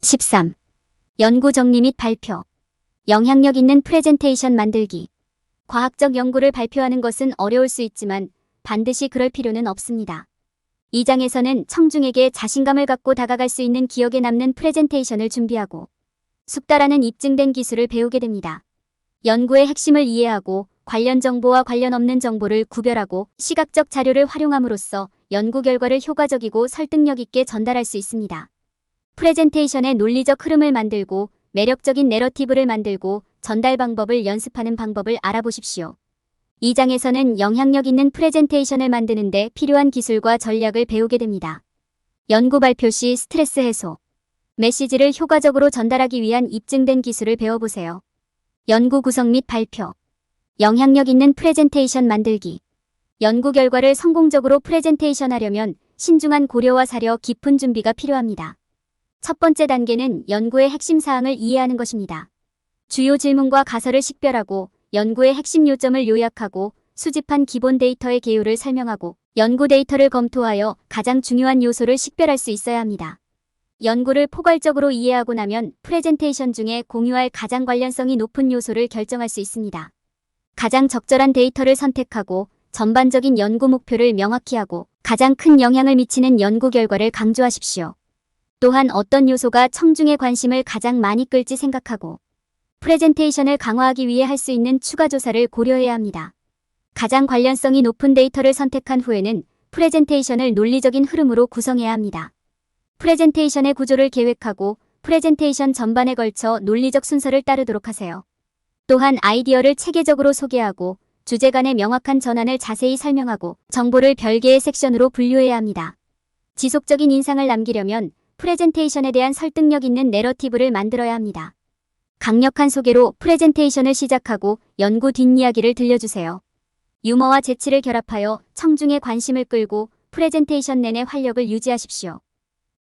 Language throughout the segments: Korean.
13. 연구 정리 및 발표. 영향력 있는 프레젠테이션 만들기. 과학적 연구를 발표하는 것은 어려울 수 있지만 반드시 그럴 필요는 없습니다. 이 장에서는 청중에게 자신감을 갖고 다가갈 수 있는 기억에 남는 프레젠테이션을 준비하고 숙달하는 입증된 기술을 배우게 됩니다. 연구의 핵심을 이해하고 관련 정보와 관련 없는 정보를 구별하고 시각적 자료를 활용함으로써 연구 결과를 효과적이고 설득력 있게 전달할 수 있습니다. 프레젠테이션의 논리적 흐름을 만들고 매력적인 내러티브를 만들고 전달 방법을 연습하는 방법을 알아보십시오. 이 장에서는 영향력 있는 프레젠테이션을 만드는 데 필요한 기술과 전략을 배우게 됩니다. 연구 발표 시 스트레스 해소. 메시지를 효과적으로 전달하기 위한 입증된 기술을 배워보세요. 연구 구성 및 발표. 영향력 있는 프레젠테이션 만들기. 연구 결과를 성공적으로 프레젠테이션 하려면 신중한 고려와 사려 깊은 준비가 필요합니다. 첫 번째 단계는 연구의 핵심 사항을 이해하는 것입니다. 주요 질문과 가설을 식별하고 연구의 핵심 요점을 요약하고 수집한 기본 데이터의 개요를 설명하고 연구 데이터를 검토하여 가장 중요한 요소를 식별할 수 있어야 합니다. 연구를 포괄적으로 이해하고 나면 프레젠테이션 중에 공유할 가장 관련성이 높은 요소를 결정할 수 있습니다. 가장 적절한 데이터를 선택하고 전반적인 연구 목표를 명확히 하고 가장 큰 영향을 미치는 연구 결과를 강조하십시오. 또한 어떤 요소가 청중의 관심을 가장 많이 끌지 생각하고 프레젠테이션을 강화하기 위해 할 수 있는 추가 조사를 고려해야 합니다. 가장 관련성이 높은 데이터를 선택한 후에는 프레젠테이션을 논리적인 흐름으로 구성해야 합니다. 프레젠테이션의 구조를 계획하고 프레젠테이션 전반에 걸쳐 논리적 순서를 따르도록 하세요. 또한 아이디어를 체계적으로 소개하고 주제 간의 명확한 전환을 자세히 설명하고 정보를 별개의 섹션으로 분류해야 합니다. 지속적인 인상을 남기려면 프레젠테이션에 대한 설득력 있는 내러티브를 만들어야 합니다. 강력한 소개로 프레젠테이션을 시작하고 연구 뒷이야기를 들려주세요. 유머와 재치를 결합하여 청중의 관심을 끌고 프레젠테이션 내내 활력을 유지하십시오.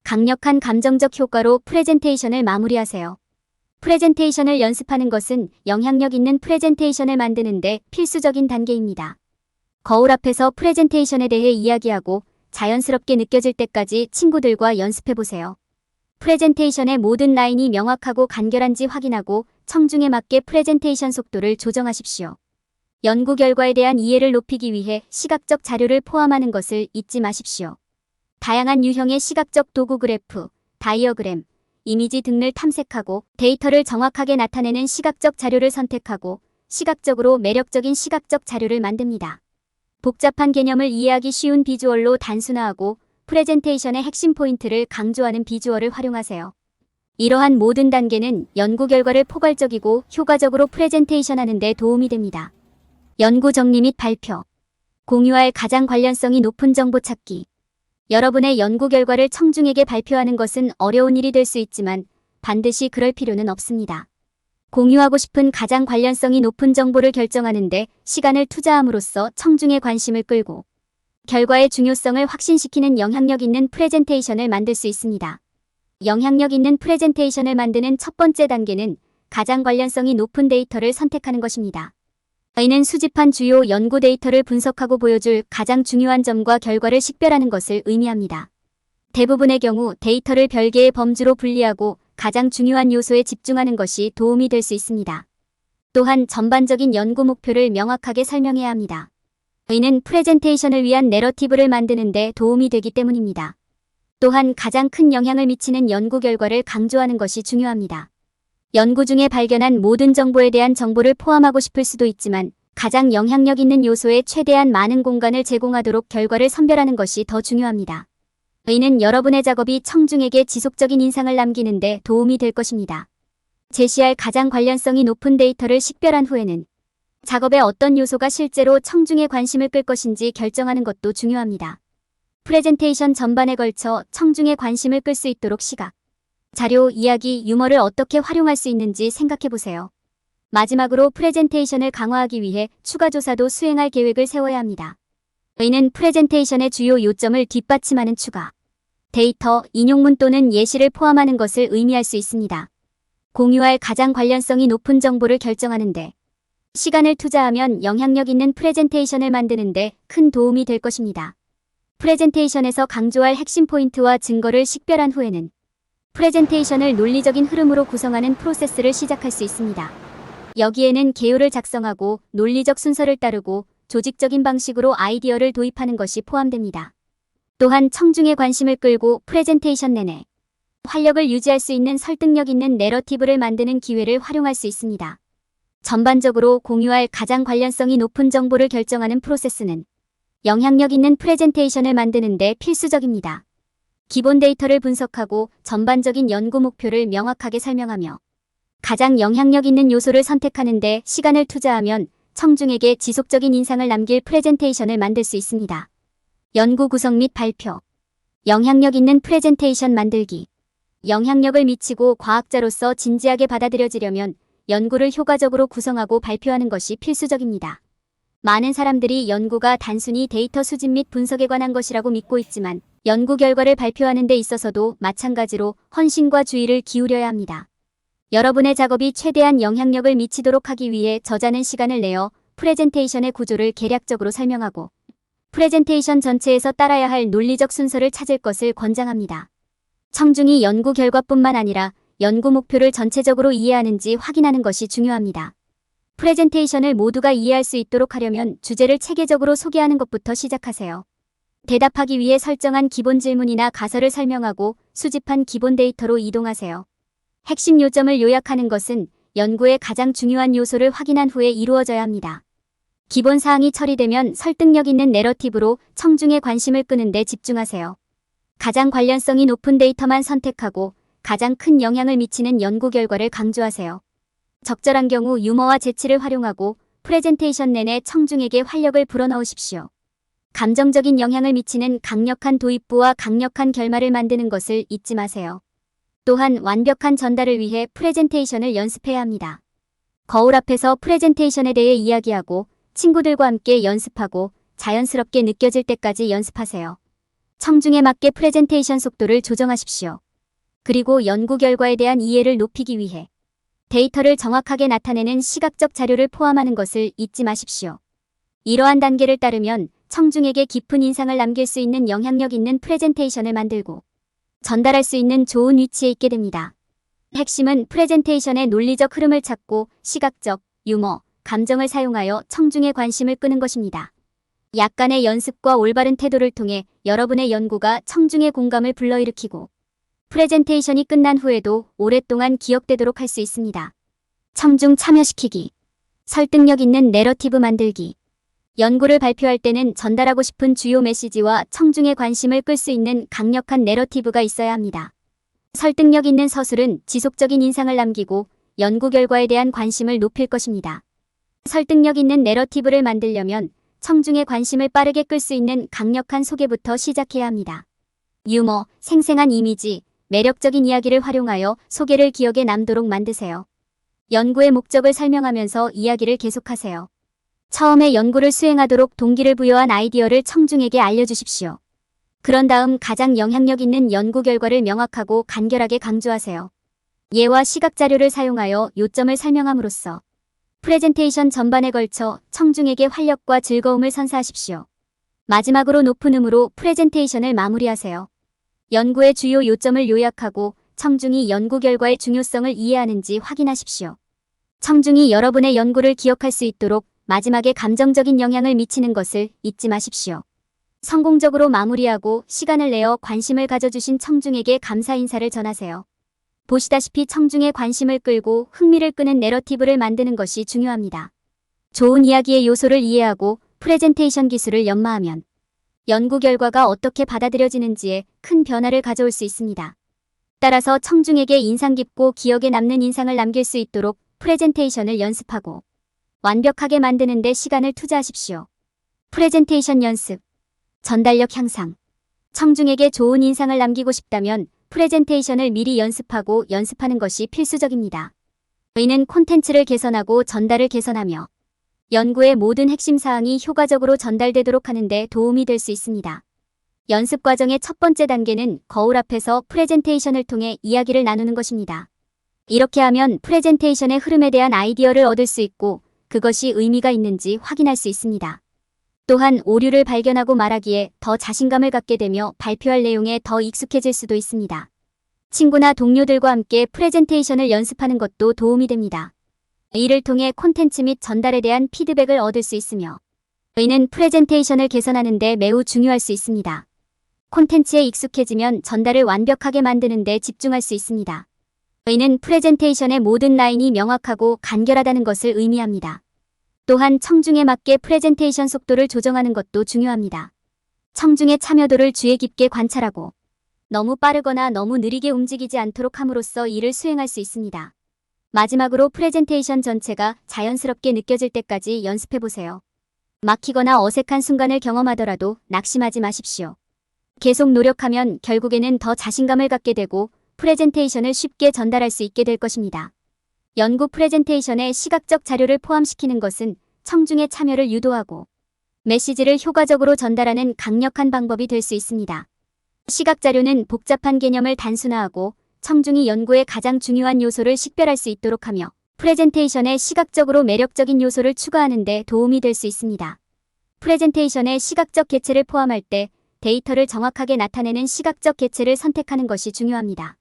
강력한 감정적 효과로 프레젠테이션을 마무리하세요. 프레젠테이션을 연습하는 것은 영향력 있는 프레젠테이션을 만드는 데 필수적인 단계입니다. 거울 앞에서 프레젠테이션에 대해 이야기하고 자연스럽게 느껴질 때까지 친구들과 연습해보세요. 프레젠테이션의 모든 라인이 명확하고 간결한지 확인하고 청중에 맞게 프레젠테이션 속도를 조정하십시오. 연구 결과에 대한 이해를 높이기 위해 시각적 자료를 포함하는 것을 잊지 마십시오. 다양한 유형의 시각적 도구 그래프, 다이어그램, 이미지 등을 탐색하고 데이터를 정확하게 나타내는 시각적 자료를 선택하고 시각적으로 매력적인 시각적 자료를 만듭니다. 복잡한 개념을 이해하기 쉬운 비주얼로 단순화하고 프레젠테이션의 핵심 포인트를 강조하는 비주얼을 활용하세요. 이러한 모든 단계는 연구 결과를 포괄적이고 효과적으로 프레젠테이션 하는 데 도움이 됩니다. 연구 정리 및 발표. 공유할 가장 관련성이 높은 정보 찾기. 여러분의 연구 결과를 청중에게 발표하는 것은 어려운 일이 될 수 있지만 반드시 그럴 필요는 없습니다. 공유하고 싶은 가장 관련성이 높은 정보를 결정하는데 시간을 투자함으로써 청중의 관심을 끌고 결과의 중요성을 확신시키는 영향력 있는 프레젠테이션을 만들 수 있습니다. 영향력 있는 프레젠테이션을 만드는 첫 번째 단계는 가장 관련성이 높은 데이터를 선택하는 것입니다. 이는 수집한 주요 연구 데이터를 분석하고 보여줄 가장 중요한 점과 결과를 식별하는 것을 의미합니다. 대부분의 경우 데이터를 별개의 범주로 분리하고 가장 중요한 요소에 집중하는 것이 도움이 될 수 있습니다. 또한 전반적인 연구 목표를 명확하게 설명해야 합니다. 이는 프레젠테이션을 위한 내러티브를 만드는 데 도움이 되기 때문입니다. 또한 가장 큰 영향을 미치는 연구 결과를 강조하는 것이 중요합니다. 연구 중에 발견한 모든 정보에 대한 정보를 포함하고 싶을 수도 있지만 가장 영향력 있는 요소에 최대한 많은 공간을 제공하도록 결과를 선별하는 것이 더 중요합니다. 이는 여러분의 작업이 청중에게 지속적인 인상을 남기는 데 도움이 될 것입니다. 제시할 가장 관련성이 높은 데이터를 식별한 후에는 작업의 어떤 요소가 실제로 청중의 관심을 끌 것인지 결정하는 것도 중요합니다. 프레젠테이션 전반에 걸쳐 청중의 관심을 끌 수 있도록 시각, 자료, 이야기, 유머를 어떻게 활용할 수 있는지 생각해 보세요. 마지막으로 프레젠테이션을 강화하기 위해 추가 조사도 수행할 계획을 세워야 합니다. 이는 프레젠테이션의 주요 요점을 뒷받침하는 추가, 데이터, 인용문 또는 예시를 포함하는 것을 의미할 수 있습니다. 공유할 가장 관련성이 높은 정보를 결정하는데 시간을 투자하면 영향력 있는 프레젠테이션을 만드는데 큰 도움이 될 것입니다. 프레젠테이션에서 강조할 핵심 포인트와 증거를 식별한 후에는 프레젠테이션을 논리적인 흐름으로 구성하는 프로세스를 시작할 수 있습니다. 여기에는 개요를 작성하고 논리적 순서를 따르고 조직적인 방식으로 아이디어를 도입하는 것이 포함됩니다. 또한 청중의 관심을 끌고 프레젠테이션 내내 활력을 유지할 수 있는 설득력 있는 내러티브를 만드는 기회를 활용할 수 있습니다. 전반적으로 공유할 가장 관련성이 높은 정보를 결정하는 프로세스는 영향력 있는 프레젠테이션을 만드는 데 필수적입니다. 기본 데이터를 분석하고 전반적인 연구 목표를 명확하게 설명하며 가장 영향력 있는 요소를 선택하는 데 시간을 투자하면 청중에게 지속적인 인상을 남길 프레젠테이션을 만들 수 있습니다. 연구 구성 및 발표 영향력 있는 프레젠테이션 만들기 영향력을 미치고 과학자로서 진지하게 받아들여지려면 연구를 효과적으로 구성하고 발표하는 것이 필수적입니다. 많은 사람들이 연구가 단순히 데이터 수집 및 분석에 관한 것이라고 믿고 있지만 연구 결과를 발표하는 데 있어서도 마찬가지로 헌신과 주의를 기울여야 합니다. 여러분의 작업이 최대한 영향력을 미치도록 하기 위해 저자는 시간을 내어 프레젠테이션의 구조를 개략적으로 설명하고 프레젠테이션 전체에서 따라야 할 논리적 순서를 찾을 것을 권장합니다. 청중이 연구 결과뿐만 아니라 연구 목표를 전체적으로 이해하는지 확인하는 것이 중요합니다. 프레젠테이션을 모두가 이해할 수 있도록 하려면 주제를 체계적으로 소개하는 것부터 시작하세요. 대답하기 위해 설정한 기본 질문이나 가설을 설명하고 수집한 기본 데이터로 이동하세요. 핵심 요점을 요약하는 것은 연구의 가장 중요한 요소를 확인한 후에 이루어져야 합니다. 기본 사항이 처리되면 설득력 있는 내러티브로 청중의 관심을 끄는데 집중하세요. 가장 관련성이 높은 데이터만 선택하고 가장 큰 영향을 미치는 연구 결과를 강조하세요. 적절한 경우 유머와 재치를 활용하고 프레젠테이션 내내 청중에게 활력을 불어넣으십시오. 감정적인 영향을 미치는 강력한 도입부와 강력한 결말을 만드는 것을 잊지 마세요. 또한 완벽한 전달을 위해 프레젠테이션을 연습해야 합니다. 거울 앞에서 프레젠테이션에 대해 이야기하고 친구들과 함께 연습하고 자연스럽게 느껴질 때까지 연습하세요. 청중에 맞게 프레젠테이션 속도를 조정하십시오. 그리고 연구 결과에 대한 이해를 높이기 위해 데이터를 정확하게 나타내는 시각적 자료를 포함하는 것을 잊지 마십시오. 이러한 단계를 따르면 청중에게 깊은 인상을 남길 수 있는 영향력 있는 프레젠테이션을 만들고 전달할 수 있는 좋은 위치에 있게 됩니다. 핵심은 프레젠테이션의 논리적 흐름을 찾고 시각적, 유머, 감정을 사용하여 청중의 관심을 끄는 것입니다. 약간의 연습과 올바른 태도를 통해 여러분의 연구가 청중의 공감을 불러일으키고 프레젠테이션이 끝난 후에도 오랫동안 기억되도록 할 수 있습니다. 청중 참여시키기. 설득력 있는 내러티브 만들기. 연구를 발표할 때는 전달하고 싶은 주요 메시지와 청중의 관심을 끌 수 있는 강력한 내러티브가 있어야 합니다. 설득력 있는 서술은 지속적인 인상을 남기고 연구 결과에 대한 관심을 높일 것입니다. 설득력 있는 내러티브를 만들려면 청중의 관심을 빠르게 끌 수 있는 강력한 소개부터 시작해야 합니다. 유머, 생생한 이미지, 매력적인 이야기를 활용하여 소개를 기억에 남도록 만드세요. 연구의 목적을 설명하면서 이야기를 계속하세요. 처음에 연구를 수행하도록 동기를 부여한 아이디어를 청중에게 알려주십시오. 그런 다음 가장 영향력 있는 연구 결과를 명확하고 간결하게 강조하세요. 예와 시각 자료를 사용하여 요점을 설명함으로써 프레젠테이션 전반에 걸쳐 청중에게 활력과 즐거움을 선사하십시오. 마지막으로 높은 음으로 프레젠테이션을 마무리하세요. 연구의 주요 요점을 요약하고 청중이 연구 결과의 중요성을 이해하는지 확인하십시오. 청중이 여러분의 연구를 기억할 수 있도록 마지막에 감정적인 영향을 미치는 것을 잊지 마십시오. 성공적으로 마무리하고 시간을 내어 관심을 가져주신 청중에게 감사 인사를 전하세요. 보시다시피 청중의 관심을 끌고 흥미를 끄는 내러티브를 만드는 것이 중요합니다. 좋은 이야기의 요소를 이해하고 프레젠테이션 기술을 연마하면 연구 결과가 어떻게 받아들여지는지에 큰 변화를 가져올 수 있습니다. 따라서 청중에게 인상 깊고 기억에 남는 인상을 남길 수 있도록 프레젠테이션을 연습하고 완벽하게 만드는 데 시간을 투자하십시오. 프레젠테이션 연습, 전달력 향상. 청중에게 좋은 인상을 남기고 싶다면 프레젠테이션을 미리 연습하고 연습하는 것이 필수적입니다. 이는 콘텐츠를 개선하고 전달을 개선하며 연구의 모든 핵심 사항이 효과적으로 전달되도록 하는데 도움이 될 수 있습니다. 연습 과정의 첫 번째 단계는 거울 앞에서 프레젠테이션을 통해 이야기를 나누는 것입니다. 이렇게 하면 프레젠테이션의 흐름에 대한 아이디어를 얻을 수 있고 그것이 의미가 있는지 확인할 수 있습니다. 또한 오류를 발견하고 말하기에 더 자신감을 갖게 되며 발표할 내용에 더 익숙해질 수도 있습니다. 친구나 동료들과 함께 프레젠테이션을 연습하는 것도 도움이 됩니다. 이를 통해 콘텐츠 및 전달에 대한 피드백을 얻을 수 있으며 이는 프레젠테이션을 개선하는 데 매우 중요할 수 있습니다. 콘텐츠에 익숙해지면 전달을 완벽하게 만드는 데 집중할 수 있습니다. 이는 프레젠테이션의 모든 라인이 명확하고 간결하다는 것을 의미합니다. 또한 청중에 맞게 프레젠테이션 속도를 조정하는 것도 중요합니다. 청중의 참여도를 주의 깊게 관찰하고 너무 빠르거나 너무 느리게 움직이지 않도록 함으로써 이를 수행할 수 있습니다. 마지막으로 프레젠테이션 전체가 자연스럽게 느껴질 때까지 연습해 보세요. 막히거나 어색한 순간을 경험하더라도 낙심하지 마십시오. 계속 노력하면 결국에는 더 자신감을 갖게 되고 프레젠테이션을 쉽게 전달할 수 있게 될 것입니다. 연구 프레젠테이션에 시각적 자료를 포함시키는 것은 청중의 참여를 유도하고 메시지를 효과적으로 전달하는 강력한 방법이 될 수 있습니다. 시각 자료는 복잡한 개념을 단순화하고 청중이 연구의 가장 중요한 요소를 식별할 수 있도록 하며 프레젠테이션에 시각적으로 매력적인 요소를 추가하는 데 도움이 될 수 있습니다. 프레젠테이션에 시각적 개체를 포함할 때 데이터를 정확하게 나타내는 시각적 개체를 선택하는 것이 중요합니다.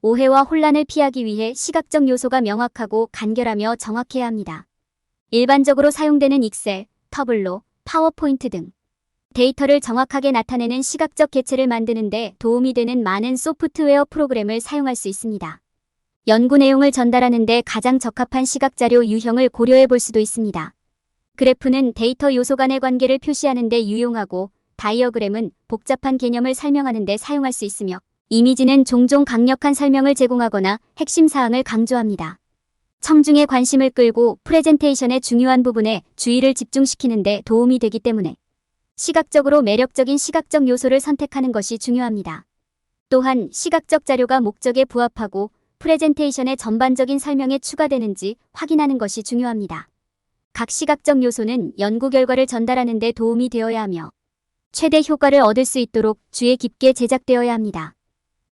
오해와 혼란을 피하기 위해 시각적 요소가 명확하고 간결하며 정확해야 합니다. 일반적으로 사용되는 익셀, 터블로, 파워포인트 등 데이터를 정확하게 나타내는 시각적 개체를 만드는데 도움이 되는 많은 소프트웨어 프로그램을 사용할 수 있습니다. 연구 내용을 전달하는데 가장 적합한 시각자료 유형을 고려해 볼 수도 있습니다. 그래프는 데이터 요소 간의 관계를 표시하는 데 유용하고 다이어그램은 복잡한 개념을 설명하는 데 사용할 수 있으며 이미지는 종종 강력한 설명을 제공하거나 핵심 사항을 강조합니다. 청중의 관심을 끌고 프레젠테이션의 중요한 부분에 주의를 집중시키는 데 도움이 되기 때문에 시각적으로 매력적인 시각적 요소를 선택하는 것이 중요합니다. 또한 시각적 자료가 목적에 부합하고 프레젠테이션의 전반적인 설명에 추가되는지 확인하는 것이 중요합니다. 각 시각적 요소는 연구 결과를 전달하는 데 도움이 되어야 하며 최대 효과를 얻을 수 있도록 주의 깊게 제작되어야 합니다.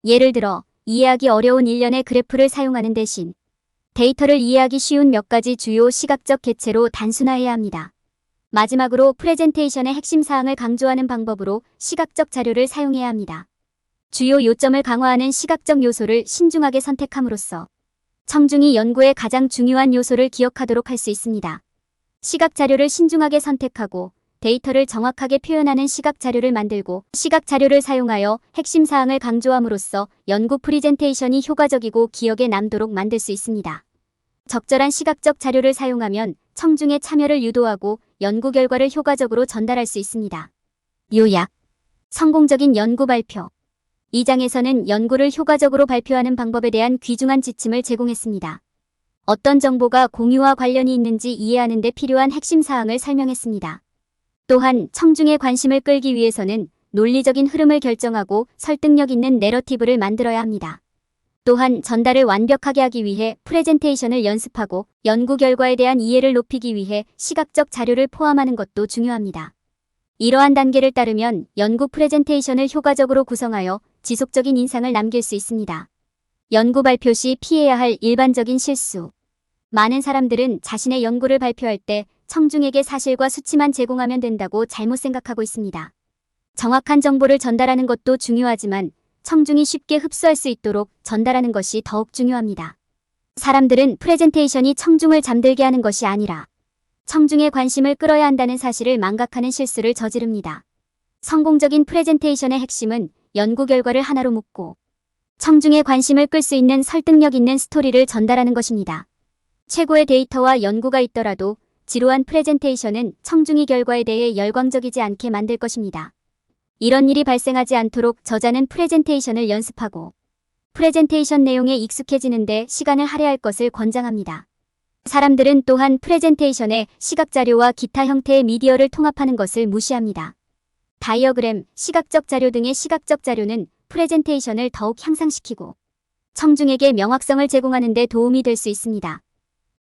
예를 들어 이해하기 어려운 일련의 그래프를 사용하는 대신 데이터를 이해하기 쉬운 몇 가지 주요 시각적 개체로 단순화해야 합니다. 마지막으로 프레젠테이션의 핵심 사항을 강조하는 방법으로 시각적 자료를 사용해야 합니다. 주요 요점을 강화하는 시각적 요소를 신중하게 선택함으로써 청중이 연구의 가장 중요한 요소를 기억하도록 할 수 있습니다. 시각 자료를 신중하게 선택하고 데이터를 정확하게 표현하는 시각 자료를 만들고 시각 자료를 사용하여 핵심 사항을 강조함으로써 연구 프리젠테이션이 효과적이고 기억에 남도록 만들 수 있습니다. 적절한 시각적 자료를 사용하면 청중의 참여를 유도하고 연구 결과를 효과적으로 전달할 수 있습니다. 요약 성공적인 연구 발표 이 장에서는 연구를 효과적으로 발표하는 방법에 대한 귀중한 지침을 제공했습니다. 어떤 정보가 공유와 관련이 있는지 이해하는 데 필요한 핵심 사항을 설명했습니다. 또한 청중의 관심을 끌기 위해서는 논리적인 흐름을 결정하고 설득력 있는 내러티브를 만들어야 합니다. 또한 전달을 완벽하게 하기 위해 프레젠테이션을 연습하고 연구 결과에 대한 이해를 높이기 위해 시각적 자료를 포함하는 것도 중요합니다. 이러한 단계를 따르면 연구 프레젠테이션을 효과적으로 구성하여 지속적인 인상을 남길 수 있습니다. 연구 발표 시 피해야 할 일반적인 실수. 많은 사람들은 자신의 연구를 발표할 때 청중에게 사실과 수치만 제공하면 된다고 잘못 생각하고 있습니다. 정확한 정보를 전달하는 것도 중요하지만 청중이 쉽게 흡수할 수 있도록 전달하는 것이 더욱 중요합니다. 사람들은 프레젠테이션이 청중을 잠들게 하는 것이 아니라 청중의 관심을 끌어야 한다는 사실을 망각하는 실수를 저지릅니다. 성공적인 프레젠테이션의 핵심은 연구 결과를 하나로 묶고 청중의 관심을 끌 수 있는 설득력 있는 스토리를 전달하는 것입니다. 최고의 데이터와 연구가 있더라도 지루한 프레젠테이션은 청중이 결과에 대해 열광적이지 않게 만들 것입니다. 이런 일이 발생하지 않도록 저자는 프레젠테이션을 연습하고 프레젠테이션 내용에 익숙해지는데 시간을 할애할 것을 권장합니다. 사람들은 또한 프레젠테이션에 시각 자료와 기타 형태의 미디어를 통합하는 것을 무시합니다. 다이어그램, 시각적 자료 등의 시각적 자료는 프레젠테이션을 더욱 향상시키고 청중에게 명확성을 제공하는 데 도움이 될 수 있습니다.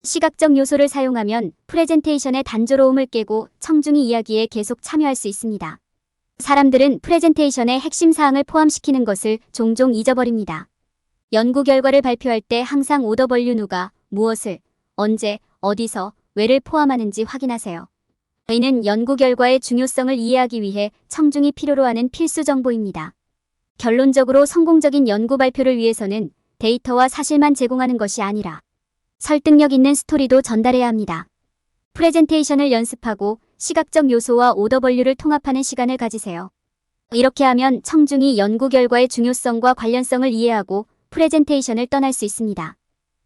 시각적 요소를 사용하면 프레젠테이션의 단조로움을 깨고 청중이 이야기에 계속 참여할 수 있습니다. 사람들은 프레젠테이션의 핵심 사항을 포함시키는 것을 종종 잊어버립니다. 연구 결과를 발표할 때 항상 오더벌류 누가, 무엇을, 언제, 어디서, 왜를 포함하는지 확인하세요. 이는 연구 결과의 중요성을 이해하기 위해 청중이 필요로 하는 필수 정보입니다. 결론적으로 성공적인 연구 발표를 위해서는 데이터와 사실만 제공하는 것이 아니라 설득력 있는 스토리도 전달해야 합니다. 프레젠테이션을 연습하고 시각적 요소와 오더벌류를 통합하는 시간을 가지세요. 이렇게 하면 청중이 연구 결과의 중요성과 관련성을 이해하고 프레젠테이션을 떠날 수 있습니다.